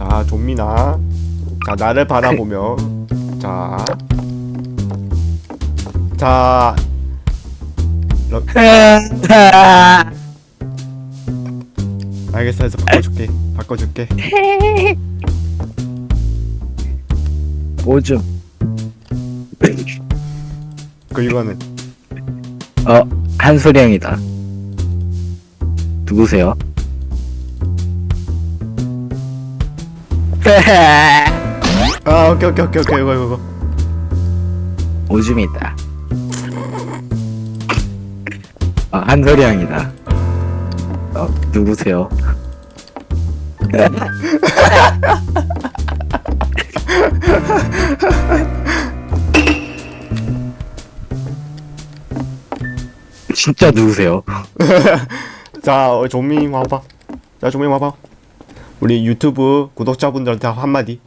자 좀미나 자 나를 바라보며 자 자, 러, 알겠어, 그래서 바꿔줄게, 바꿔줄게. 오줌. 그 이거는 어, 한소령이다. 누구세요? 아 오케이 오케이 오케이 오케이 이거 이거 이거. 오줌이다. 아, 한소령이다. 어, 누구세요? 진짜 누구세요? 자, 어, 종민 와봐. 자, 종민 와봐. 우리 유튜브 구독자분들한테 한마디.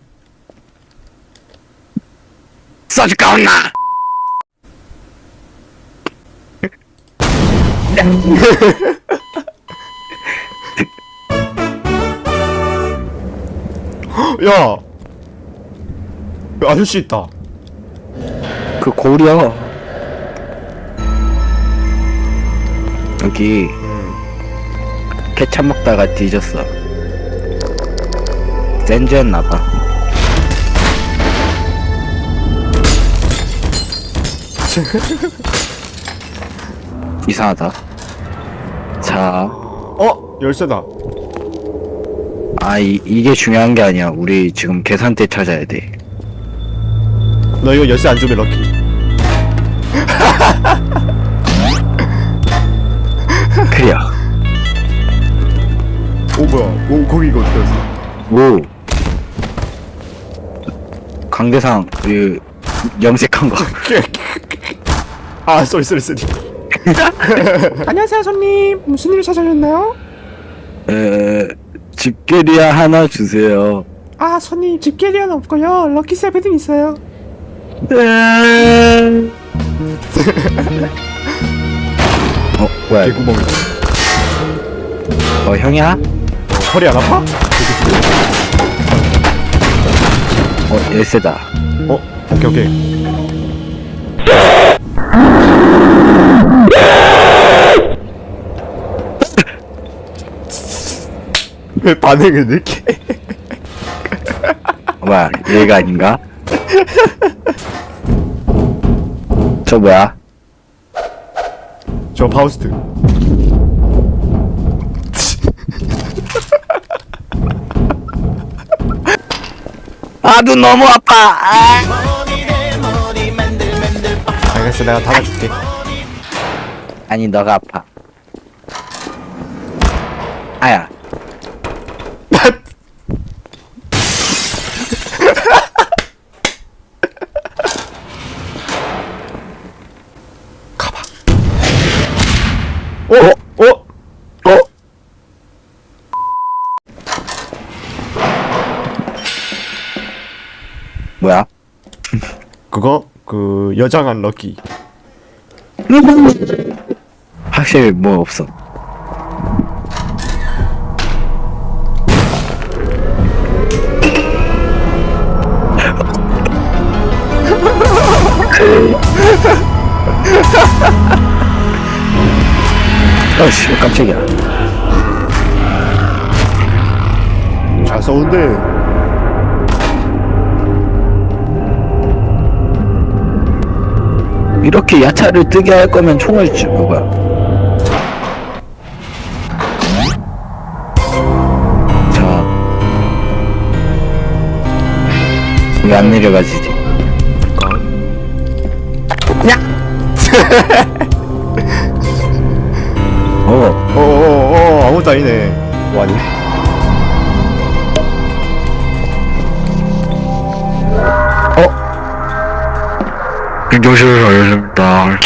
써줄까 없나? 야, 야, 아저씨 있다. 그 고려 여기 케찹 먹다가 뒤졌어 센즈였나봐 이상하다 자, 어, 열쇠다. 아 이, 이게 중요한 게 아니야 우리 지금 계산대 찾아야 돼 너 이거 열쇠 안 주면 럭키. 클리어 오 뭐야? 오 거기 이거 어떻게 알았어? 오 강대상 그 염색한 거 아, 쏘리 쏘리 쏘리. 안녕하세요, 손님. 무슨 일을 찾으셨나요? 에, 집게리아 하나 주세요. 아, 손님 집게리는 없고요. 럭키 세븐은 있어요. 어, 뭐야? 이거? 개구멍이. 어, 형이야? 어, 허리 안 아파? 어, 열쇠다. 어, 오케이 오케이. 왜 반응을? 어, 뭐야? 얘가 아닌가? 저 뭐야? 저 파우스트. 아, 눈 너무 아파. 아. 알겠어, 내가 닫아줄게. 아니, 너가 아파. 아야. 가봐. 어? 뭐야? 그거 그 여장한 럭키. 확실히 뭐 없어. 어씨 깜짝이야. 잘 쏘는데. 이렇게 야차를 뜨게 할 거면 총을 주 뭐야? 자, 왜 안 내려가지지? 어, 어어어 아무것도 아니네. 뭐하니? 김정실을 알려줍니다.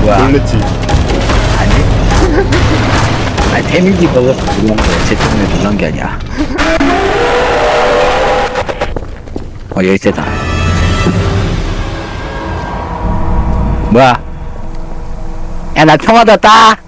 뭐야? 놀랬지. 아니? 아, 데미지 먹어서 놀란 거야. 제 때문에 놀란 게 아니야. 어, 열쇠다. 뭐야? 야, 나총 얻었다!